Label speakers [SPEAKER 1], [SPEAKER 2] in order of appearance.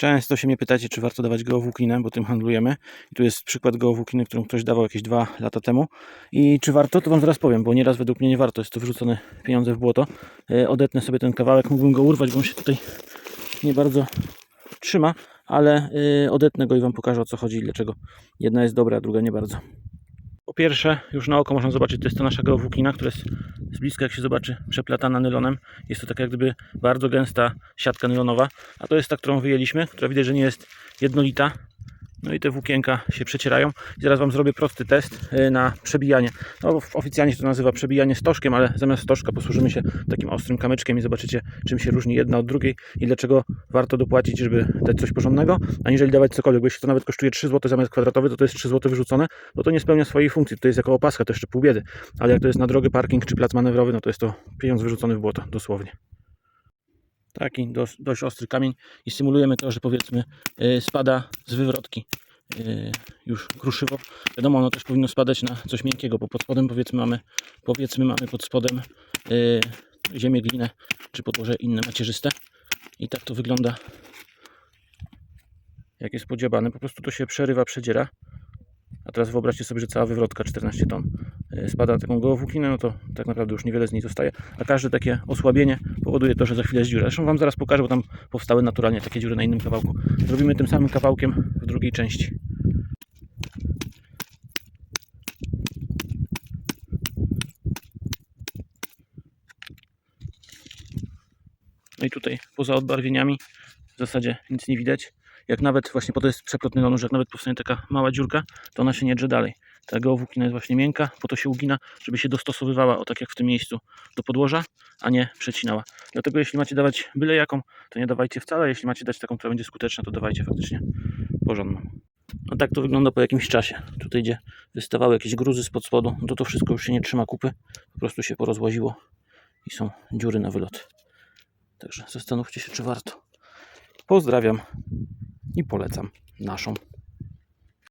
[SPEAKER 1] Często się mnie pytacie, czy warto dawać geowłókninę, bo tym handlujemy. I tu jest przykład geowłókniny, którą ktoś dawał jakieś dwa lata temu. I czy warto, to Wam zaraz powiem, bo nieraz według mnie nie warto. Jest to wyrzucone pieniądze w błoto. E, Odetnę sobie ten kawałek, mógłbym go urwać, bo on się tutaj nie bardzo trzyma, ale e, odetnę go i Wam pokażę o co chodzi i dlaczego jedna jest dobra, a druga nie bardzo. Po pierwsze, już na oko można zobaczyć, to jest to nasza geowłóknina, która jest z bliska, jak się zobaczy, przeplatana nylonem. Jest to taka jak gdyby bardzo gęsta siatka nylonowa, a to jest ta, którą wyjęliśmy, która widać, że nie jest jednolita. No i te włókienka się przecierają. I zaraz Wam zrobię prosty test y, na przebijanie. No, oficjalnie się to nazywa przebijanie stożkiem, ale zamiast stożka posłużymy się takim ostrym kamyczkiem i zobaczycie, czym się różni jedna od drugiej i dlaczego warto dopłacić, żeby dać coś porządnego, aniżeli dawać cokolwiek, bo jeśli to nawet kosztuje 3 zł za metr kwadratowy, to to jest 3 zł wyrzucone, bo to nie spełnia swojej funkcji. To jest jako opaska, to jeszcze pół biedy. Ale jak to jest na drogi parking czy plac manewrowy, no to jest to pieniądz wyrzucony w błoto, dosłownie. Taki dos, dość ostry kamień i symulujemy to, że powiedzmy yy, spada z wywrotki yy, już kruszywo. Wiadomo, ono też powinno spadać na coś miękkiego, bo pod spodem powiedzmy mamy, powiedzmy mamy pod spodem yy, ziemię, glinę czy podłoże inne macierzyste. I tak to wygląda jak jest podziabane. Po prostu to się przerywa, przedziera. A teraz wyobraźcie sobie, że cała wywrotka 14 ton spada na taką gołowłókninę, no to tak naprawdę już niewiele z niej zostaje. A każde takie osłabienie powoduje to, że za chwilę jest dziura. Zresztą Wam zaraz pokażę, bo tam powstały naturalnie takie dziury na innym kawałku. Zrobimy tym samym kawałkiem w drugiej części. No i tutaj poza odbarwieniami w zasadzie nic nie widać. Jak nawet właśnie po to jest przeplot nylonu, że jak nawet powstanie taka mała dziurka, to ona się nie drze dalej. Ta geowłóknina jest właśnie miękka, po to się ugina, żeby się dostosowywała, o tak jak w tym miejscu, do podłoża, a nie przecinała. Dlatego jeśli macie dawać byle jaką, to nie dawajcie wcale. Jeśli macie dać taką, która będzie skuteczna, to dawajcie faktycznie porządną. No tak to wygląda po jakimś czasie. Tutaj gdzie wystawały jakieś gruzy spod spodu, no to to wszystko już się nie trzyma kupy. Po prostu się porozłaziło i są dziury na wylot. Także zastanówcie się, czy warto. Pozdrawiam i polecam naszą